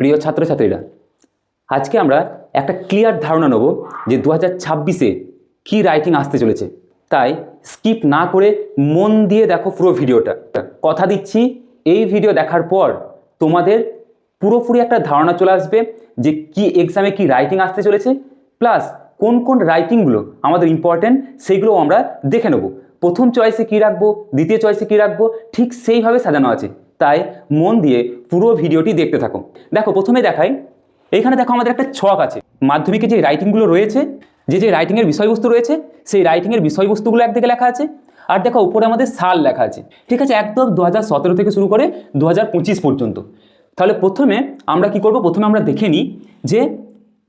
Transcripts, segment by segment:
প্রিয় ছাত্রছাত্রীরা, আজকে আমরা একটা ক্লিয়ার ধারণা নেব যে দু হাজার ছাব্বিশে কী রাইটিং আসতে চলেছে। তাই স্কিপ না করে মন দিয়ে দেখো পুরো ভিডিওটা। কথা দিচ্ছি, এই ভিডিও দেখার পর তোমাদের পুরোপুরি একটা ধারণা চলে আসবে যে কি এক্সামে কি রাইটিং আসতে চলেছে প্লাস কোন কোন রাইটিংগুলো আমাদের ইম্পর্ট্যান্ট সেইগুলো আমরা দেখে নেব। প্রথম চয়েসে কী রাখব, দ্বিতীয় চয়েসে কী রাখব, ঠিক সেইভাবে সাজানো আছে। তাই মন দিয়ে পুরো ভিডিওটি দেখতে থাকো। দেখো প্রথমে দেখাই এখানে দেখো আমাদের একটা ছক আছে। মাধ্যমিকে যে রাইটিংগুলো রয়েছে, যে যে রাইটিংয়ের বিষয়বস্তু রয়েছে, সেই রাইটিংয়ের বিষয়বস্তুগুলো একদিকে লেখা আছে, আর দেখো উপরে আমাদের সাল লেখা আছে। ঠিক আছে, একদম দু হাজার সতেরো থেকে শুরু করে দু হাজার পঁচিশ পর্যন্ত। তাহলে প্রথমে আমরা কি করব? প্রথমে আমরা দেখে নিই যে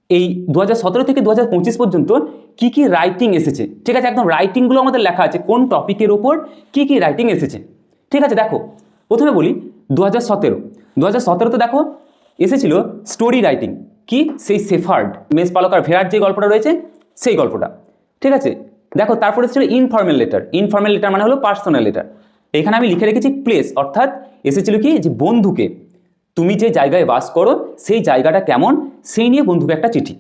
এই দু হাজার সতেরো থেকে দু হাজার পঁচিশ পর্যন্ত কী কী রাইটিং এসেছে। ঠিক আছে, একদম রাইটিংগুলো আমাদের লেখা আছে, কোন টপিকের ওপর কী কী রাইটিং এসেছে। ঠিক আছে, দেখো প্রথমে বলি দু হাজার সতেরো। দু হাজার সতেরোতে দেখো এসেছিল স্টোরি রাইটিং কি? সেই সেফার্ড মেস পালকার ভেরার যে গল্পটা রয়েছে, সেই গল্পটা। ঠিক আছে? দেখো, তারপরে ছিল ইনফর্মাল লেটার ইনফর্মাল লেটার মানে হলো পার্সোনাল লেটার এখানে আমি লিখে রেখেছি প্লেস অর্থাৎ এসেছিল কি? যে বন্ধুকে। তুমি যে জায়গায় বাস করো, সেই জায়গাটা কেমন? সেই নিয়ে বন্ধুকে একটা চিঠি।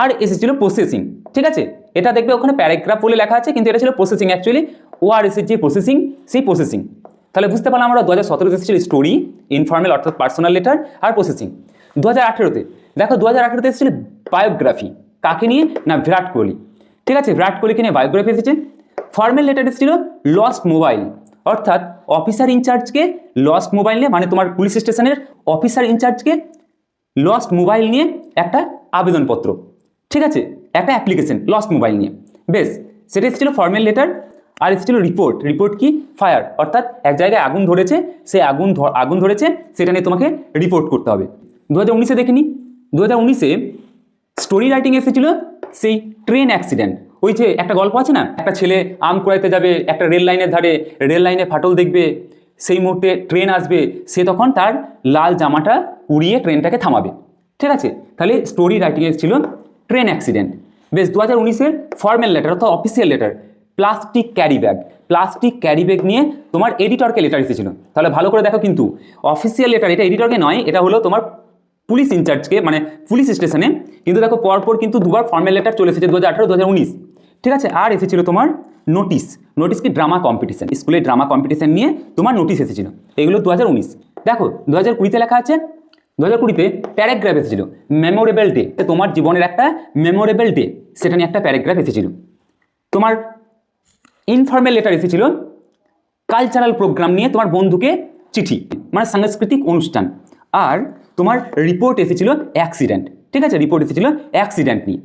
আর এসেছিল প্রসেসিং ঠিক আছে? এটা দেখবে ওখানে প্যারাগ্রাফ বলে লেখা আছে, কিন্তু এটা ছিল প্রসেসিং অ্যাকচুয়ালি ও আর এসেছে যে প্রসেসিং সেই প্রসেসিং তাহলে বুঝতে পারলাম আমরা দু হাজার সতেরোতে এসেছিল স্টোরি ইনফর্মাল অর্থাৎ পার্সোনাল লেটার আর প্রসেসিং দু হাজার আঠেরোতে, দেখো দু হাজার আঠেরোতে এসেছিল বায়োগ্রাফি কাকে নিয়ে? না, বিরাট কোহলি। ঠিক আছে, বিরাট কোহলিকে নিয়ে বায়োগ্রাফি এসেছে। ফর্মাল লেটার এসেছিল লস্ট মোবাইল অর্থাৎ অফিসার ইনচার্জকে লস্ট মোবাইল নিয়ে মানে তোমার পুলিশ স্টেশনের অফিসার ইনচার্জকে লস্ট মোবাইল নিয়ে একটা আবেদনপত্র। ঠিক আছে, একটা অ্যাপ্লিকেশন লস্ট মোবাইল নিয়ে। বেশ, সেটা এসেছিল ফর্মাল লেটার আর এসেছিল রিপোর্ট রিপোর্ট কি? ফায়ার অর্থাৎ এক জায়গায় আগুন ধরেছে, সে আগুন আগুন ধরেছে, সেটা নিয়ে তোমাকে রিপোর্ট করতে হবে। দু হাজার উনিশে দেখে দেখিনি। দু হাজার উনিশে স্টোরি রাইটিং এসেছিল সেই ট্রেন অ্যাক্সিডেন্ট ওই যে একটা গল্প আছে না? একটা ছেলে আম কুড়াইতে যাবে, একটা রেল লাইনের ধারে, রেল লাইনে ফাটল দেখবে, সেই মুহূর্তে ট্রেন আসবে, সে তখন তার লাল জামাটা উড়িয়ে ট্রেনটাকে থামাবে। ঠিক আছে? তাহলে স্টোরি রাইটিং ছিল ট্রেন অ্যাক্সিডেন্ট বেশ দু হাজার উনিশের ফর্মাল লেটার অর্থাৎ official letter plastic carry bag plastic carry bag নিয়ে তোমার এডিটরকে লেটার এসেছিল। তাহলে ভালো করে দেখো কিন্তু অফিসিয়াল লেটার এটা এডিটরকে নয়, এটা হলো তোমার পুলিশ ইনচার্জকে মানে পুলিশ স্টেশনে কিন্তু দেখো পরপর কিন্তু দুবার ফর্মাল লেটার চলে এসেছে দু হাজার ঠিক আছে? আর এসেছিল তোমার নোটিশ নোটিশ কি? ড্রামা কম্পিটিশন স্কুলে ড্রামা কম্পিটিশন নিয়ে তোমার নোটিশ এসেছিল। এগুলো দু হাজার উনিশ। দেখো দু হাজার কুড়িতে লেখা আছে দু হাজার কুড়িতে প্যারাগ্রাফ এসেছিল। মেমোরেবল ডে তোমার জীবনের একটা মেমোরেবল ডে সেটা নিয়ে একটা প্যারাগ্রাফ এসেছিল। তোমার ইনফর্মাল লেটার এসেছিল কালচারাল প্রোগ্রাম নিয়ে তোমার বন্ধুকে চিঠি মানে সাংস্কৃতিক অনুষ্ঠান। আর তোমার রিপোর্ট এসেছিল অ্যাক্সিডেন্ট ঠিক আছে? রিপোর্ট এসেছিল অ্যাক্সিডেন্ট নিয়ে।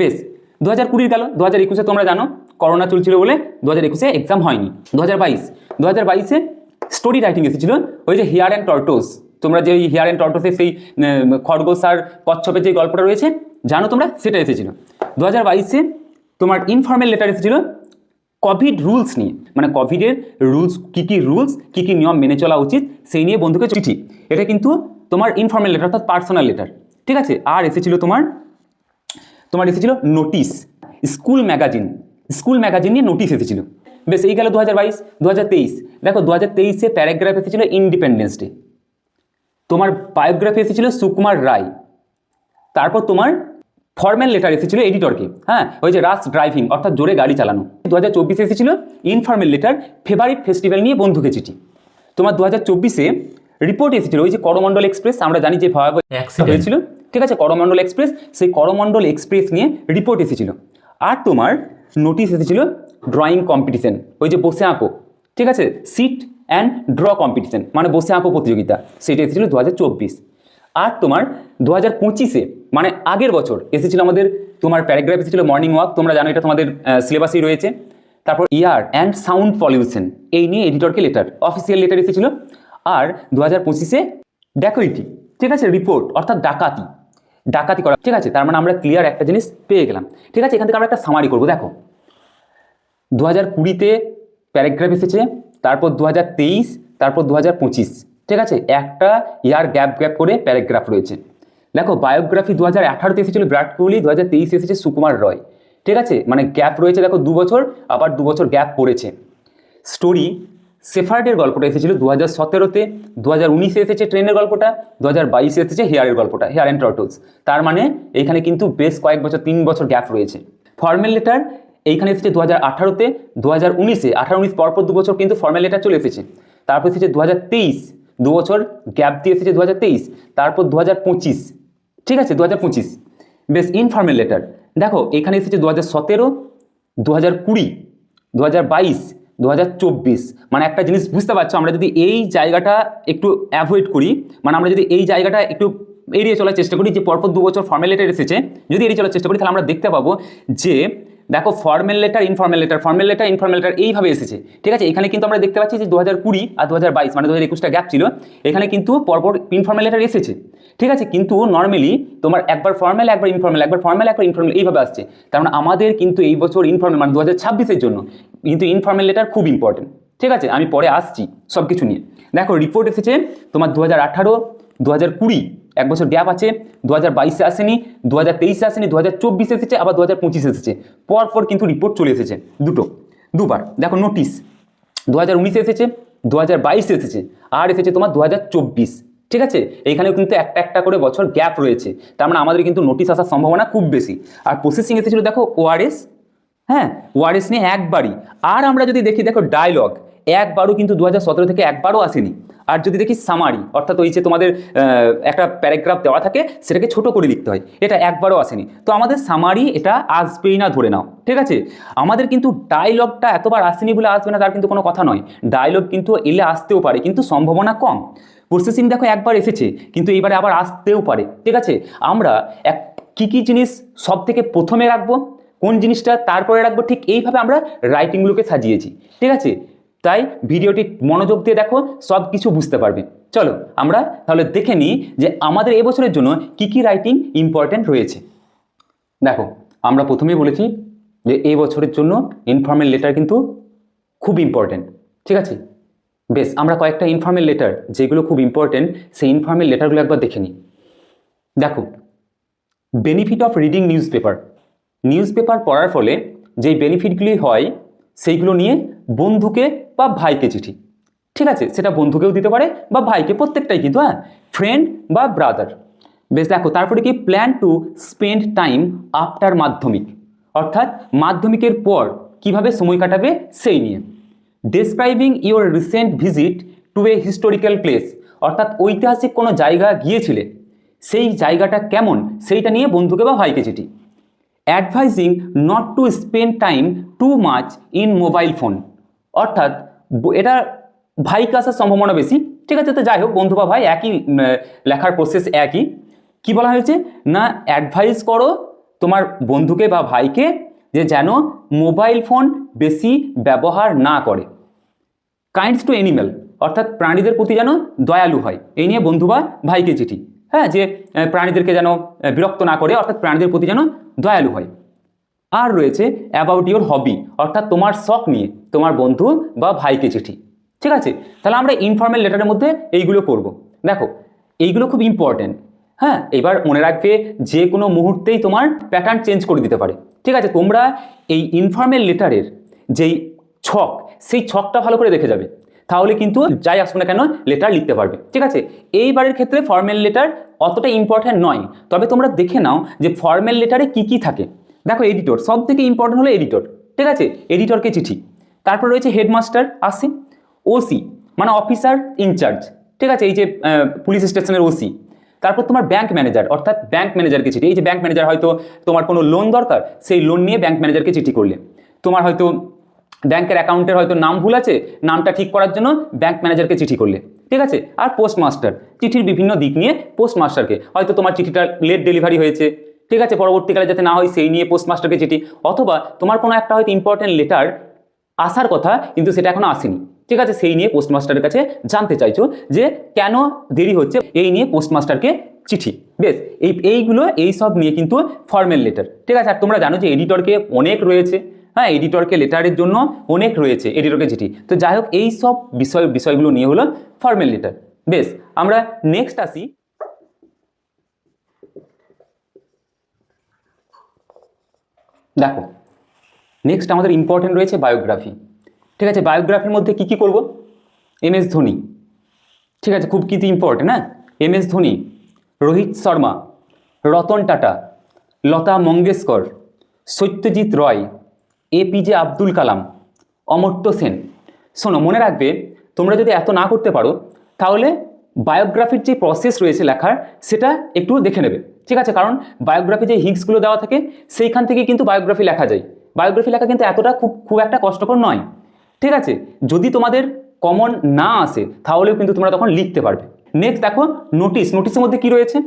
বেশ দু হাজার কুড়ির গেল দু হাজার একুশে তোমরা জানো করোনা চলছিল বলে দু হাজার একুশে এক্সাম হয়নি। দু হাজার বাইশ দু হাজার বাইশে স্টোরি রাইটিং এসেছিল, ওই যে হিয়ার অ্যান্ড টর্টোস তোমরা যে হিয়ার অ্যান্ড টর্টোসের সেই খরগোশ আর কচ্ছপের যে গল্পটা রয়েছে, জানো তোমরা? সেটা এসেছিল। দু হাজার বাইশে তোমার ইনফর্মাল লেটার এসেছিল কোভিড রুলস নিয়ে। মানে কোভিডের রুলস কী কী রুলস কী কী নিয়ম মেনে চলা উচিত, সেই নিয়ে বন্ধুকে চিঠি। এটা কিন্তু তোমার ইনফর্মাল লেটার অর্থাৎ পার্সোনাল লেটার ঠিক আছে? আর এসেছিল তোমার তোমার এসেছিল notice school magazine school magazine নিয়ে নোটিশ এসেছিল। বেশ, এই গেল দু হাজার বাইশ দু হাজার তেইশ। দেখো দু হাজার তেইশে প্যারাগ্রাফ এসেছিল ইন্ডিপেন্ডেন্স ডে তোমার বায়োগ্রাফি এসেছিল সুকুমার রায়। তারপর তোমার ফর্মাল লেটার এসেছিল এডিটরকে হ্যাঁ? ওই যে রাস ড্রাইভিং অর্থাৎ জোরে গাড়ি চালানো। দু হাজার চব্বিশে এসেছিল ইনফর্মাল লেটার ফেভারিট ফেস্টিভ্যাল নিয়ে বন্ধুকে চিঠি তোমার দু হাজার চব্বিশে রিপোর্ট এসেছিল ওই যে করমণ্ডল এক্সপ্রেস আমরা জানি যে ভয়াবহ. হয়েছিল। ঠিক আছে? করমণ্ডল এক্সপ্রেস সেই করমণ্ডল এক্সপ্রেস নিয়ে রিপোর্ট এসেছিল। আর তোমার নোটিশ এসেছিল ড্রয়িং কম্পিটিশন ওই যে বসে আঁকো। ঠিক আছে? সিট অ্যান্ড ড্র কম্পিটিশন মানে বসে আঁকো প্রতিযোগিতা। সেটা এসেছিল দু হাজার চব্বিশ। আর তোমার দু হাজার পঁচিশে মানে আগের বছর এসেছিল আমাদের, তোমার প্যারাগ্রাফ এসেছিল মর্নিং ওয়াক তোমরা জানো এটা তোমাদের সিলেবাসেই রয়েছে। তারপর ইয়ার অ্যান্ড সাউন্ড পলিউশন এই নিয়ে এডিটরকে লেটার অফিসিয়াল লেটার এসেছিল। আর দু হাজার পঁচিশে ড্যাকোইটি ঠিক আছে রিপোর্ট অর্থাৎ ডাকাতি। ডাকাতি করা, ঠিক আছে, তার মানে আমরা ক্লিয়ার একটা জিনিস পেয়ে গেলাম। ঠিক আছে, এখান থেকে আমরা একটা সামারি করব, দেখো। দু হাজার কুড়িতে প্যারাগ্রাফ এসেছে, তারপর দু হাজার তেইশ, তারপর দু হাজার পঁচিশ। ঠিক আছে? একটা ইয়ার গ্যাপ গ্যাপ করে প্যারাগ্রাফ রয়েছে। দেখো, বায়োগ্রাফি দু হাজার আঠারোতে এসেছিল বিরাট কোহলি, দু হাজার তেইশে এসেছে সুকুমার রয়। ঠিক আছে? মানে গ্যাপ রয়েছে, দেখো, দু বছর, আবার দু বছর গ্যাপ পড়েছে। স্টোরি সেফার্ডের গল্পটা এসেছিল দু হাজার সতেরোতে, দু হাজার উনিশে এসেছে ট্রেনের গল্পটা, দু হাজার বাইশে এসেছে হেয়ারের গল্পটা, হেয়ার অ্যান্ড টর্টোস। তার মানে এইখানে কিন্তু বেশ কয়েক বছর, তিন বছর গ্যাপ রয়েছে। ফর্মেল লেটার, এইখানে এসেছে দু হাজার আঠারোতে, দু হাজার উনিশে, আঠারো উনিশ পরপর দু বছর কিন্তু ফর্মেল লেটার চলে এসেছে। তারপর এসেছে দু হাজার তেইশ দু বছর গ্যাপ দিয়ে এসেছে দু তারপর দু হাজার পঁচিশ, ঠিক আছে দু হাজার পঁচিশ। বেশ ইনফর্মেল লেটার দেখো, এখানে এসেছে দু হাজার সতেরো দু হাজার কুড়ি দু হাজার বাইশ দু হাজার চব্বিশ। মানে একটা জিনিস বুঝতে পারছ, আমরা যদি এই জায়গাটা একটু অ্যাভয়েড করি মানে আমরা যদি এই জায়গাটা একটু এড়িয়ে চলার চেষ্টা করি, যে পরপর দু বছর ফর্মেল লেটার এসেছে, যদি এড়িয়ে চলার চেষ্টা করি, তাহলে আমরা দেখতে পাবো যে দেখো formal letter informal letter formal letter informal letter এইভাবে এসেছে, ঠিক আছে? এখানে কিন্তু আমরা দেখতে পাচ্ছি যে দু হাজার কুড়ি আর দু হাজার বাইশ মানে দু হাজার একুশটা গ্যাপ ছিল, এখানে কিন্তু পরপর ইনফর্মেল লেটার এসেছে, ঠিক আছে? কিন্তু নর্মালি তোমার একবার ফর্মেল একবার ইনফর্মেল একবার ফর্মেল একবার ইনফর্মেল এইভাবে আসছে মানে আমাদের কিন্তু এই বছর ইনফর্মেল মানে দু হাজার ছাব্বিশের জন্য কিন্তু ইনফর্মেল লেটার খুব ইম্পর্টেন্ট ঠিক আছে? আমি পরে আসছি সব কিছু নিয়ে। দেখো রিপোর্ট এসেছে তোমার দু হাজার আঠারো দু হাজার কুড়ি এক বছর গ্যাপ আছে দু হাজার বাইশে আসেনি দু হাজার তেইশে আসেনি দু হাজার চব্বিশে এসেছে, আবার দু হাজার পঁচিশে এসেছে। পর পর কিন্তু রিপোর্ট চলে এসেছে দুটো। দুবার। দেখো নোটিশ দু হাজার উনিশে এসেছে দু হাজার বাইশে এসেছে, আর এসেছে তোমার দু হাজার চব্বিশ। ঠিক আছে? এইখানেও কিন্তু একটা একটা করে বছর গ্যাপ রয়েছে। তার মানে আমাদের কিন্তু নোটিশ আসার সম্ভাবনা খুব বেশি। আর প্রসেসিং এসেছিল দেখো ওআরএস হ্যাঁ? ওআরএস নিয়ে একবারই। আর আমরা যদি দেখি, দেখো ডায়লগ একবারও কিন্তু দু হাজার সতেরো থেকে একবারও আসেনি। আর যদি দেখি সামারি অর্থাৎ ওই যে তোমাদের একটা প্যারাগ্রাফ দেওয়া থাকে, সেটাকে ছোট করে লিখতে হয়। এটা একবারও আসেনি। তো আমাদের সামারি এটা আসবেই না, ধরে নাও। ঠিক আছে? আমাদের কিন্তু ডায়লগটা এতবার আসেনি বলে আসবে না, তার কিন্তু কোনো কথা নয়। ডায়লগ কিন্তু এলে আসতেও পারে, কিন্তু সম্ভাবনা কম। প্রসেসিং দেখো একবার এসেছে, কিন্তু এইবারে আবার আসতেও পারে। ঠিক আছে? আমরা এক, কী কী জিনিস সব থেকে প্রথমে রাখব, কোন জিনিসটা তারপরে রাখব, ঠিক এইভাবে আমরা রাইটিংগুলোকে সাজিয়েছি। ঠিক আছে? তাই ভিডিওটি মনোযোগ দিয়ে দেখো সব কিছু বুঝতে পারবে। চলো, আমরা তাহলে দেখে নিই যে আমাদের এবছরের জন্য কি কি রাইটিং ইম্পর্ট্যান্ট রয়েছে। দেখো, আমরা প্রথমেই বলেছি যে এই বছরের জন্য ইনফর্মেল লেটার কিন্তু খুব ইম্পর্ট্যান্ট ঠিক আছে? বেশ, আমরা কয়েকটা ইনফর্মেল লেটার যেগুলো খুব ইম্পর্ট্যান্ট সেই ইনফর্মেল লেটারগুলো একবার দেখে নিই। দেখো benefit of reading news paper news paper পড়ার ফলে যেই বেনিফিটগুলি হয় সেইগুলো নিয়ে বন্ধুকে বা ভাইকে চিঠি। ঠিক আছে? সেটা বন্ধুকেও দিতে পারে বা ভাইকে প্রত্যেকটাই কিন্তু হ্যাঁ? ফ্রেন্ড বা ব্রাদার বেশ, দেখো, তারপরে কি? Plan to spend time after Madhyamik. অর্থাৎ মাধ্যমিকের পর কীভাবে সময় কাটাবে সেই নিয়ে। Describing your recent visit to a historical place অর্থাৎ ঐতিহাসিক কোনো জায়গা গিয়েছিলে। সেই জায়গাটা কেমন? সেইটা নিয়ে বন্ধুকে বা ভাইকে চিঠি। Advising not to spend time too much in mobile phone অর্থাৎ এটা ভাইকে আসার সম্ভাবনা বেশি। ঠিক আছে, তো যাই হোক, বন্ধু বা ভাই, একই লেখার প্রসেস একই। কি বলা হয়েছে? না অ্যাডভাইস করো তোমার বন্ধুকে বা ভাইকে যে যেন মোবাইল ফোন বেশি ব্যবহার না করে। কাইন্ডস টু অ্যানিম্যাল অর্থাৎ প্রাণীদের প্রতি যেন দয়ালু হয়। এই নিয়ে বন্ধু বা ভাইকে চিঠি। হ্যাঁ যে প্রাণীদেরকে যেন বিরক্ত না করে, অর্থাৎ প্রাণীদের প্রতি যেন দয়ালু হয়। আর রয়েছে অ্যাবাউট ইউর হবি অর্থাৎ তোমার শখ নিয়ে, তোমার বন্ধু বা ভাইকে চিঠি। ঠিক আছে? তাহলে আমরা ইনফর্মাল লেটারের মধ্যে এইগুলো করব দেখো, এইগুলো খুব ইম্পর্ট্যান্ট হ্যাঁ এবার মনে রাখবে যে কোনো মুহূর্তেই তোমার প্যাটার্ন চেঞ্জ করে দিতে পারে। ঠিক আছে? তোমরা এই ইনফর্মাল লেটারের যেই ছক, সেই ছকটা ভালো করে দেখে যাবে। তাহলে কিন্তু যাই আসবে না কেন লেটার লিখতে পারবে। ঠিক আছে? এইবারের ক্ষেত্রে ফর্মাল লেটার অতটা ইম্পর্ট্যান্ট নয়। তবে তোমরা দেখে নাও যে ফর্মাল লেটারে কি কি থাকে। দেখো এডিটর সব থেকে ইম্পর্টেন্ট হলো এডিটর ঠিক আছে? এডিটরকে চিঠি। তারপর রয়েছে হেডমাস্টার আসে। ওসি মানে অফিসার ইনচার্জ ঠিক আছে? এই যে পুলিশ স্টেশনের ওসি তারপর তোমার ব্যাংক ম্যানেজার অর্থাৎ ব্যাংক ম্যানেজারকে চিঠি। এই যে ব্যাংক ম্যানেজার হয়তো তোমার কোনো লোন দরকার সেই লোন নিয়ে ব্যাংক ম্যানেজারকে চিঠি করলে। তোমার হয়তো ব্যাংকের অ্যাকাউন্টের হয়তো নাম ভুল আছে, নামটা ঠিক করার জন্য ব্যাংক ম্যানেজারকে চিঠি করলে। ঠিক আছে? আর পোস্ট মাস্টার চিঠির বিভিন্ন দিক নিয়ে পোস্ট মাস্টারকে হয়তো তোমার চিঠিটা লেট ডেলিভারি হয়েছে। ঠিক আছে? পরবর্তীকালে যাতে না হয় সেই নিয়ে পোস্ট মাস্টারকে চিঠি। অথবা তোমার কোনো একটা হয়তো ইম্পর্টেন্ট লেটার আসার কথা, কিন্তু সেটা এখনও আসেনি। ঠিক আছে? সেই নিয়ে পোস্টমাস্টারের কাছে জানতে চাইছো যে কেন দেরি হচ্ছে এই নিয়ে পোস্টমাস্টারকে চিঠি। বেশ, এই, এইগুলো, এই সব নিয়ে কিন্তু ফর্মাল লেটার ঠিক আছে? আর তোমরা জানো যে এডিটরকে অনেক রয়েছে। হ্যাঁ এডিটরকে লেটারের জন্য অনেক রয়েছে এডিটরকে চিঠি। তো যাই হোক এই সব বিষয় বিষয়গুলো নিয়ে হলো ফর্মাল লেটার বেশ, আমরা নেক্সট আসি। দেখো নেক্সট আমাদের ইম্পর্টেন্ট রয়েছে বায়োগ্রাফি ঠিক আছে বায়োগ্রাফির মধ্যে কি কি করব? এম এস ধোনি ঠিক আছে, খুব কিন্তু ইম্পর্টেন্ট হ্যাঁ? M S Dhoni Rohit Sharma, Ratan Tata, Lata Mangeshkar, Satyajit Ray APJ Abdul Kalam Amartya Sen. শোনো, মনে রাখবে, তোমরা যদি এত না করতে পারো, তাহলে বায়োগ্রাফির যে প্রসেস রয়েছে লেখার, সেটা একটু দেখে নেবে। ঠিক আছে? কারণ বায়োগ্রাফি যে হিংসগুলো দেওয়া থাকে, সেইখান থেকে কিন্তু বায়োগ্রাফি লেখা যায়। বায়োগ্রাফি লেখা কিন্তু এতটা খুব খুব একটা কষ্টকর নয়। ঠিক আছে? যদি তোমাদের কমন না আসে, তাহলেও কিন্তু তোমরা তখন লিখতে পারবে। নেক্সট দেখো নোটিশ নোটিশের মধ্যে কি রয়েছে?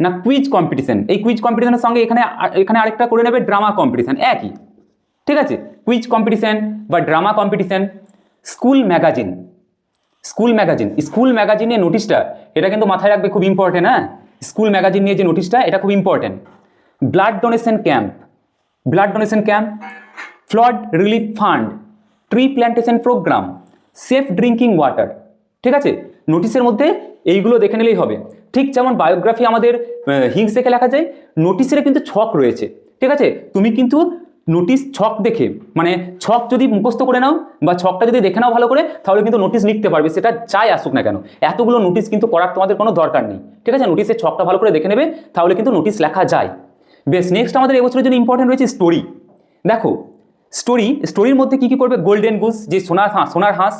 না কুইজ কম্পিটিশন এই কুইজ কম্পিটিশনের সঙ্গে এখানে এখানে আরেকটা করে নেবে ড্রামা কম্পিটিশন একই। ঠিক আছে? কুইজ কম্পিটিশান বা drama competition school magazine school magazine school ম্যাগাজিনের নোটিশটা এটা কিন্তু মাথায় রাখবে খুব ইম্পর্টেন্ট হ্যাঁ? স্কুল ম্যাগাজিন নিয়ে যে নোটিশটা এটা খুব important blood donation camp blood donation camp flood relief fund tree plantation programme safe drinking water ঠিক আছে? নোটিশের মধ্যে এইগুলো দেখে নিলেই হবে। ঠিক যেমন বায়োগ্রাফি আমাদের হিংস দেখে লেখা যায় নোটিশের কিন্তু ছক রয়েছে। ঠিক আছে? তুমি কিন্তু নোটিশ ছক দেখে মানে ছক যদি মুখস্থ করে নাও বা ছকটা যদি দেখে নাও ভালো করে, তাহলে কিন্তু নোটিশ লিখতে পারবে, সেটা যাই আসুক না কেন। এতগুলো নোটিশ কিন্তু করার তোমাদের কোনো দরকার নেই, ঠিক আছে? নোটিশের ছকটা ভালো করে দেখে নেবে, তাহলে কিন্তু নোটিশ লেখা যায়। বেশ নেক্সট আমাদের এবছরের জন্য ইম্পর্টেন্ট রয়েছে স্টোরি দেখো স্টোরি স্টোরির মধ্যে কি কি করবে? গোল্ডেন গুস যে সোনার হাঁস সোনার হাঁস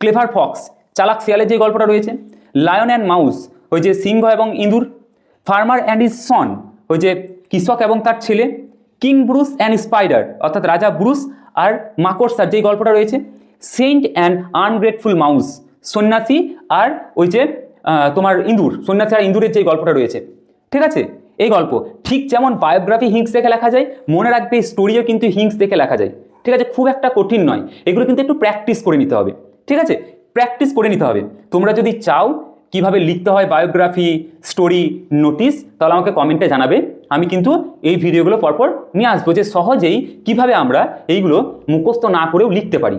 ক্লেভার ফক্স চালাক শিয়ালের যে গল্পটা রয়েছে লায়ন অ্যান্ড মাউস ওই যে সিংহ এবং ইঁদুর ফার্মার অ্যান্ড ইজ সন ওই যে কৃষক এবং তার ছেলে কিং ব্রুস অ্যান্ড স্পাইডার, অর্থাৎ রাজা ব্রুস আর মাকড়সার যেই গল্পটা রয়েছে, সেন্ট অ্যান্ড আনগ্রেটফুল মাউস, সন্ন্যাসী আর ওই যে তোমার ইঁদুর, সন্ন্যাসী আর ইঁদুরের যে গল্পটা রয়েছে। ঠিক আছে? এই গল্প, ঠিক যেমন বায়োগ্রাফি হিংস দেখে লেখা যায়, মনে রাখবে স্টোরিও কিন্তু হিংস দেখে লেখা যায়। ঠিক আছে? খুব একটা কঠিন নয়। এগুলো কিন্তু একটু প্র্যাকটিস করে নিতে হবে। ঠিক আছে? প্র্যাকটিস করে নিতে হবে। তোমরা যদি চাও কীভাবে লিখতে হয় বায়োগ্রাফি স্টোরি নোটিশ তাহলে আমাকে কমেন্টে জানাবে। আমি কিন্তু এই ভিডিওগুলো পরপর নিয়ে আসব যে সহজেই কীভাবে আমরা এইগুলো মুখস্থ না করেও লিখতে পারি।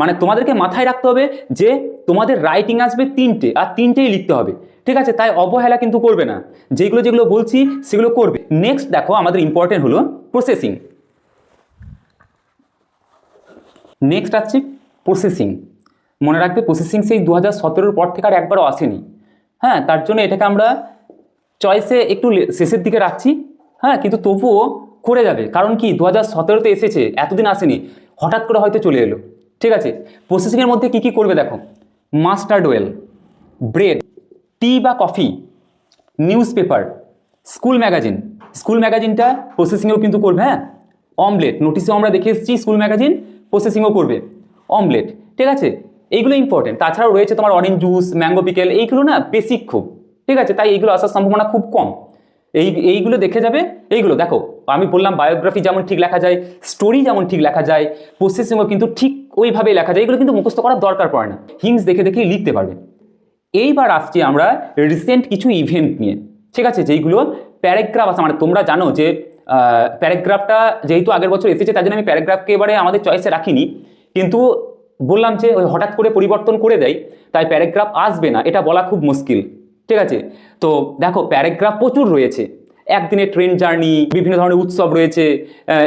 মানে তোমাদেরকে মাথায় রাখতে হবে যে তোমাদের রাইটিং আসবে তিনটে, আর তিনটেই লিখতে হবে। ঠিক আছে? তাই অবহেলা কিন্তু করবে না। যেগুলো যেগুলো বলছি, সেগুলো করবে। নেক্সট দেখো, আমাদের ইম্পর্টেন্ট হলো প্রসেসিং নেক্সট আসছে প্রসেসিং মনে রাখবে প্রসেসিং সেই দু হাজার পর থেকে আর একবারও আসেনি। হ্যাঁ? তার জন্য এটাকে আমরা চয়েসে একটু শেষের দিকে রাখছি হ্যাঁ কিন্তু তবুও করে যাবে। কারণ কি দু হাজার সতেরোতে এসেছে, এতদিন আসেনি, হঠাৎ করে হয়তো চলে এলো। ঠিক আছে? প্রসেসিংয়ের মধ্যে কি কি করবে দেখো? মাস্টার্ড ওয়েল ব্রেড টি বা coffee news paper school magazine school ম্যাগাজিনটা প্রসেসিংও কিন্তু করবে হ্যাঁ? অমলেট নোটিশেও আমরা দেখে এসেছি স্কুল ম্যাগাজিন প্রসেসিংও করবে। অমলেট ঠিক আছে? এইগুলো ইম্পর্টেন্ট তাছাড়াও রয়েছে তোমার অরেঞ্জ জুস ম্যাঙ্গো পিকেল এইগুলো না বেসিক খুব। ঠিক আছে? তাই এইগুলো আসার সম্ভাবনা খুব কম। এই, এইগুলো দেখে যাবে। এইগুলো দেখো, আমি বললাম বায়োগ্রাফি যেমন ঠিক লেখা যায় স্টোরি যেমন ঠিক লেখা যায় প্রসেসিংও কিন্তু ঠিক ওইভাবেই লেখা যায়। এগুলো কিন্তু মুখস্থ করার দরকার পড়ে না। হিংস দেখে দেখেই লিখতে পারবে। এইবার আসছি আমরা রিসেন্ট কিছু ইভেন্ট নিয়ে। ঠিক আছে? যেইগুলো প্যারাগ্রাফ আছে। মানে তোমরা জানো যে প্যারাগ্রাফটা যেহেতু আগের বছর এসেছে, তার জন্য আমি প্যারাগ্রাফকে এবারে আমাদের চয়েসে রাখিনি। কিন্তু বললাম যে, ওই হঠাৎ করে পরিবর্তন করে দেয়, তাই প্যারাগ্রাফ আসবে না। এটা বলা খুব মুশকিল। ঠিক আছে? তো দেখো, প্যারাগ্রাফ প্রচুর রয়েছে। একদিনে ট্রেন জার্নি বিভিন্ন ধরনের উৎসব রয়েছে।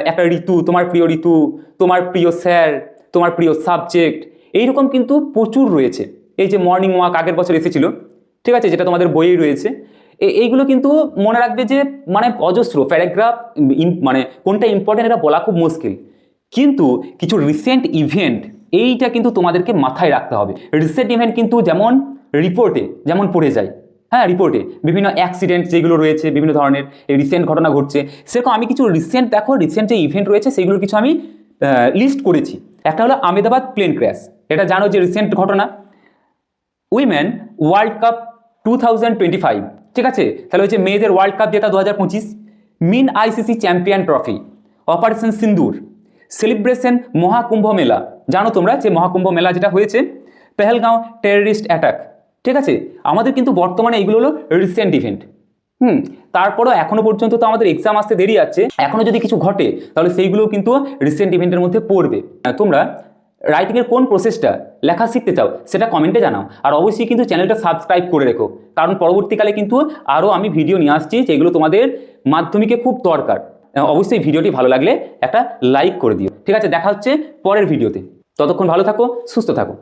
একটা ঋতু, তোমার প্রিয় ঋতু, তোমার প্রিয় স্যার তোমার প্রিয় সাবজেক্ট এইরকম কিন্তু প্রচুর রয়েছে। এই যে মর্নিং ওয়াক আগের বছর এসেছিল, ঠিক আছে? যেটা তোমাদের বইয়ে রয়েছে। এইগুলো কিন্তু মনে রাখবে যে মানে অজস্র। প্যারাগ্রাফ মানে কোনটা ইম্পর্টেন্ট এটা বলা খুব মুশকিল। কিন্তু কিছু রিসেন্ট ইভেন্ট এইটা কিন্তু তোমাদেরকে মাথায় রাখতে হবে। রিসেন্ট ইভেন্ট কিন্তু যেমন রিপোর্টে যেমন পড়ে যায়। হ্যাঁ রিপোর্টে বিভিন্ন অ্যাক্সিডেন্ট যেগুলো রয়েছে, বিভিন্ন ধরনের রিসেন্ট ঘটনা ঘটছে। সেরকম আমি কিছু রিসেন্ট দেখো রিসেন্ট যে ইভেন্ট রয়েছে সেগুলোর কিছু আমি লিস্ট করেছি। একটা হলো আমেদাবাদ প্লেন ক্র্যাশ এটা জানো যে রিসেন্ট ঘটনা? উইমেন ওয়ার্ল্ড কাপ টু ঠিক আছে? তাহলে হচ্ছে মেয়েদের ওয়ার্ল্ড কাপ যেটা দু হাজার পঁচিশ। Mean ICC champion trophy operation Sindoor celebration Mahakumbh Mela জানো তোমরা যে মহাকুম্ভ মেলা যেটা হয়েছে? পেহেলগাঁও টেররিস্ট অ্যাটাক ঠিক আছে? আমাদের কিন্তু বর্তমানে এগুলো হলো রিসেন্ট ইভেন্ট হুম, তারপরও এখনও পর্যন্ত তো আমাদের এক্সাম আসতে দেরি আছে। এখনও যদি কিছু ঘটে, তাহলে সেইগুলো কিন্তু রিসেন্ট ইভেন্টের মধ্যে পড়বে। তোমরা রাইটিংয়ের কোন প্রসেসটা লেখা শিখতে চাও, সেটা কমেন্টে জানাও। আর অবশ্যই কিন্তু চ্যানেলটা সাবস্ক্রাইব করে রেখো। কারণ পরবর্তীকালে কিন্তু আরও আমি ভিডিও নিয়ে আসছি, যেগুলো তোমাদের মাধ্যমিকে খুব দরকার। অবশ্যই ভিডিওটি ভালো লাগলে একটা লাইক করে দিও। ঠিক আছে, দেখা হচ্ছে পরের ভিডিওতে ততক্ষণ ভালো থাকো, সুস্থ থাকো।